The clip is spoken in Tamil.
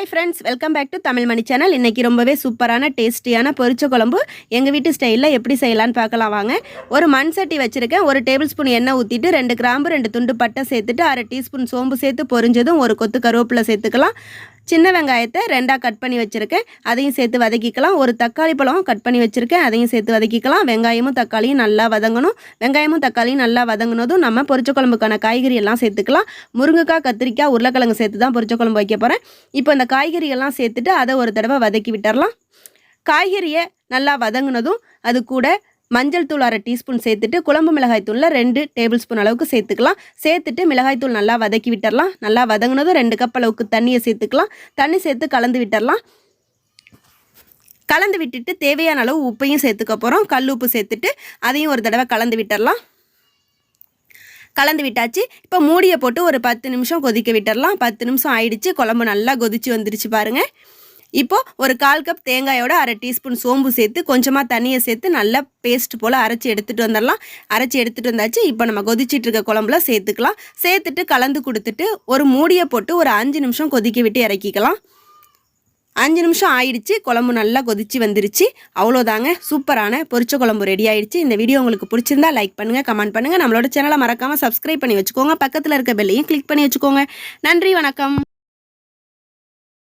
Hi friends welcome back to Tamil Mani channel இன்றைக்கி ரொம்பவே சூப்பரான டேஸ்டியான பொரிச்ச குழம்பு. எங்கள் வீட்டு ஸ்டைலில் எப்படி செய்யலான்னு பார்க்கலாம் வாங்க. ஒரு மண் சட்டி வச்சுருக்கேன். ஒரு டேபிள் ஸ்பூன் எண்ணெய் ஊற்றிட்டு ரெண்டு கிராம்பு ரெண்டு துண்டு பட்டை சேர்த்துட்டு அரை டீஸ்பூன் சோம்பு சேர்த்து பொரிஞ்சதும் ஒரு கொத்து கருவேப்பிலை சேர்த்துக்கலாம். சின்ன வெங்காயத்தை ரெண்டாக கட் பண்ணி வச்சுருக்கேன். அதையும் சேர்த்து வதக்கிக்கலாம். ஒரு தக்காளி பழம் கட் பண்ணி வச்சுருக்கேன். அதையும் சேர்த்து வதக்கிக்கலாம். வெங்காயமும் தக்காளியும் நல்லா வதங்கணும். வெங்காயமும் தக்காளியும் நல்லா வதங்கினதும் நம்ம பொரிச்ச குழம்புக்கான காய்கறி எல்லாம் சேர்த்துக்கலாம். முருங்கைக்காய் கத்திரிக்காய் உருளைக்கிழங்கு சேர்த்து தான் பொரிச்ச குழம்பு வைக்க போகிறேன் இப்போ இந்த காய்கறியெல்லாம் சேர்த்துட்டு அதை ஒரு தடவை வதக்கி விட்டுறலாம். காய்கறியை நல்லா வதங்கினதும் அது கூட மஞ்சள் தூள் அரை டீஸ்பூன் சேர்த்துட்டு குழம்பு மிளகாய் தூளில் ரெண்டு டேபிள் ஸ்பூன் அளவுக்கு சேர்த்துக்கலாம். சேர்த்துட்டு மிளகாய் தூள் நல்லா வதக்கி விட்டுறலாம். நல்லா வதங்கினதும் ரெண்டு கப் அளவுக்கு தண்ணியை சேர்த்துக்கலாம். தண்ணி சேர்த்து கலந்து விட்டுறலாம். கலந்து விட்டுட்டு தேவையான அளவு உப்பையும் சேர்த்துக்க போகிறோம் கல் உப்பு சேர்த்துட்டு அதையும் ஒரு தடவை கலந்து விட்டுறலாம். கலந்து விட்டாச்சு. இப்போ மூடியை போட்டு ஒரு பத்து நிமிஷம் கொதிக்க விட்டுறலாம். பத்து நிமிஷம் ஆயிடுச்சு. குழம்பு நல்லா கொதிச்சு வந்துருச்சு பாருங்கள் இப்போ ஒரு கால் கப் தேங்காயோட அரை டீஸ்பூன் சோம்பு சேர்த்து கொஞ்சமாக தண்ணியை சேர்த்து நல்லா பேஸ்ட் போல் அரைச்சி எடுத்துகிட்டு வந்துடலாம். அரைச்சி எடுத்துகிட்டு வந்தாச்சு. இப்போ நம்ம கொதிச்சிட்டு இருக்க குழம்புல சேர்த்துக்கலாம். சேர்த்துட்டு கலந்து கொடுத்துட்டு ஒரு மூடியை போட்டு ஒரு அஞ்சு நிமிஷம் கொதிக்க விட்டு இறக்கிக்கலாம். அஞ்சு நிமிஷம் ஆயிடுச்சு. குழம்பு நல்லா கொதிச்சு வந்துருச்சு. அவ்வளோதாங்க. சூப்பரான பொரிச்ச குழம்பு ரெடி ஆயிடுச்சு. இந்த வீடியோ உங்களுக்கு பிடிச்சிருந்தா லைக் பண்ணுங்கள் கமெண்ட் பண்ணுங்கள் நம்மளோட சேனலை மறக்காமல் சப்ஸ்கிரைப் பண்ணி வச்சுக்கோங்க. பக்கத்தில் இருக்க பெல்லையும் கிளிக் பண்ணி வச்சுக்கோங்க. நன்றி வணக்கம்.